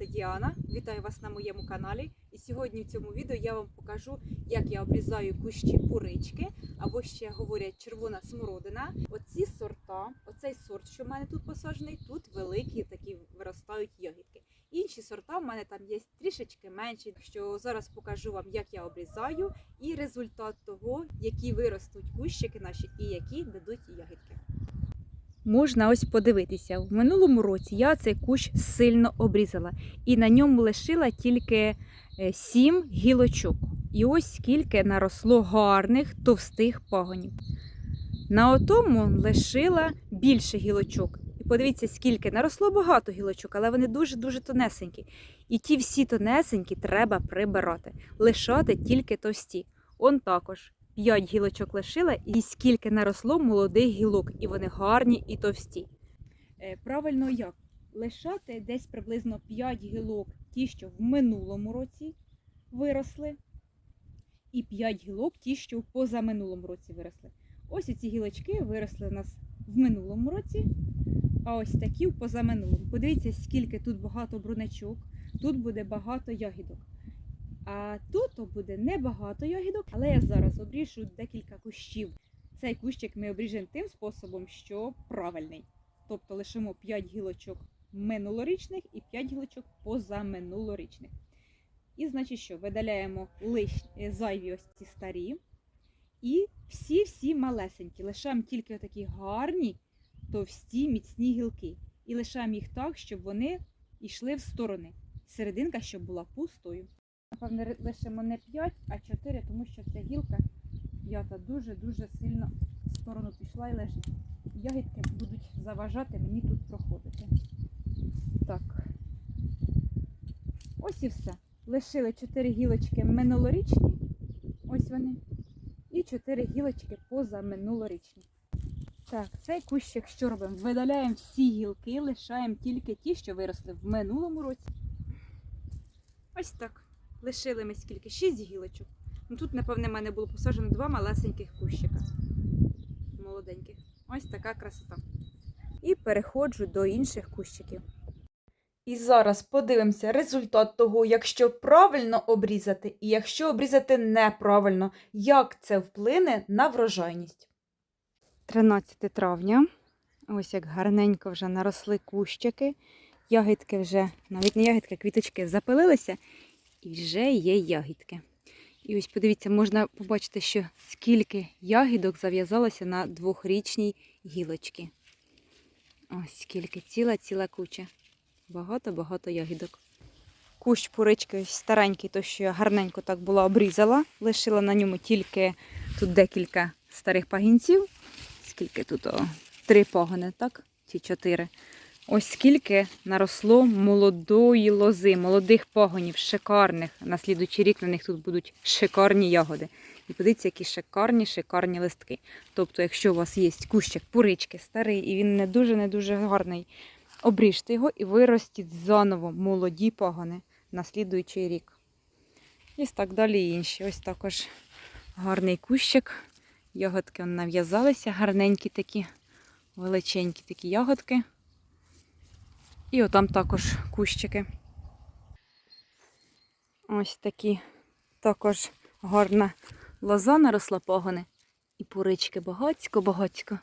звати Діана, вітаю вас на моєму каналі. І сьогодні в цьому відео я вам покажу, як я обрізаю кущі пурички, або ще говорять червона смородина. Оці сорта, оцей сорт, що в мене тут посаджений, тут великі такі виростають ягідки. Інші сорта в мене там є трішечки менші. Що зараз покажу вам, як я обрізаю, і результат того, які виростуть кущики наші і які дадуть ягідки. Можна ось подивитися. В минулому році я цей кущ сильно обрізала і на ньому лишила тільки е, сім гілочок. І ось скільки наросло гарних товстих пагонів. На отому лишила більше гілочок. І подивіться, скільки наросло багато гілочок, але вони дуже-дуже тонесенькі. І ті всі тонесенькі треба прибирати, лишати тільки товсті. Он також 5 гілочок лишила, і скільки наросло молодих гілок, і вони гарні і товсті. Е, Правильно як? Лишати десь приблизно 5 гілок, ті, що в минулому році виросли, і 5 гілок, ті, що в позаминулому році виросли. Ось ці гілочки виросли у нас в минулому році, а ось такі в позаминулому. Подивіться, скільки тут багато бруничок, тут буде багато ягідок. А тут буде небагато ягідок, але я зараз обріжу декілька кущів. Цей кущик ми обріжемо тим способом, що правильний. Тобто лишимо 5 гілочок минулорічних і 5 гілочок позаминулорічних. І значить, що видаляємо лиш... е, зайві ось ці старі. І всі-всі малесенькі. Лишаємо тільки такі гарні, товсті, міцні гілки. І лишаємо їх так, щоб вони йшли в сторони. Серединка, щоб була пустою. Напевне, ри- лишимо не 5, а 4, тому що ця гілка п'ята дуже-дуже сильно в сторону пішла і лежить. Ягідки будуть заважати мені тут проходити. Так. Ось і все. Лишили 4 гілочки минулорічні. Ось вони. І 4 гілочки позаминулорічні. Так, цей кущик що робимо? Видаляємо всі гілки, лишаємо тільки ті, що виросли в минулому році. Ось так. Лишили ми скільки? Шість гілочок. Ну, тут, напевне, в мене було посаджено два малесеньких кущика. Молоденьких. Ось така красота. І переходжу до інших кущиків. І зараз подивимося результат того, якщо правильно обрізати, і якщо обрізати неправильно, як це вплине на врожайність. 13 травня. Ось як гарненько вже наросли кущики. Ягідки вже, навіть не ягідки, квіточки запилилися, і вже є ягідки. І ось подивіться, можна побачити, що скільки ягідок зав'язалося на двохрічній гілочці. Ось скільки, ціла-ціла куча. Багато-багато ягідок. Кущ пурички старенький, то що я гарненько так була обрізала. Лишила на ньому тільки тут декілька старих пагінців. Скільки тут? О, три пагони, так? Ці чотири. Ось скільки наросло молодої лози, молодих пагонів, шикарних. На слідуючий рік на них тут будуть шикарні ягоди. І подивіться, які шикарні, шикарні листки. Тобто, якщо у вас є кущик пурички старий, і він не дуже-не дуже гарний, обріжте його і виростіть заново молоді пагони на слідуючий рік. І так далі інші. Ось також гарний кущик. Ягодки нав'язалися, гарненькі такі, величенькі такі ягодки. І отам також кущики. Ось такі також гарна лоза наросла пагони. І пурички багацько-багацько.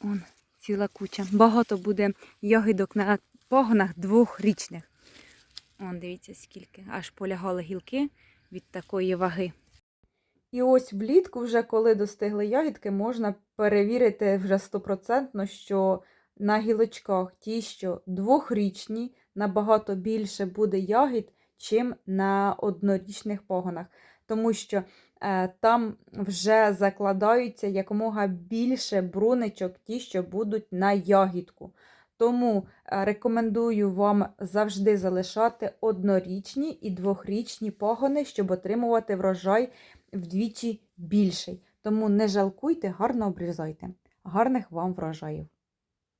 Он ціла куча. Багато буде ягідок на пагонах двохрічних. Он, дивіться, скільки. Аж полягали гілки від такої ваги. І ось влітку, вже коли достигли ягідки, можна перевірити вже стопроцентно, що на гілочках ті, що двохрічні, набагато більше буде ягід, чим на однорічних погонах. Тому що е, там вже закладаються якомога більше бруничок, ті, що будуть на ягідку. Тому е, рекомендую вам завжди залишати однорічні і двохрічні погони, щоб отримувати врожай вдвічі більший. Тому не жалкуйте, гарно обрізайте. Гарних вам врожаїв!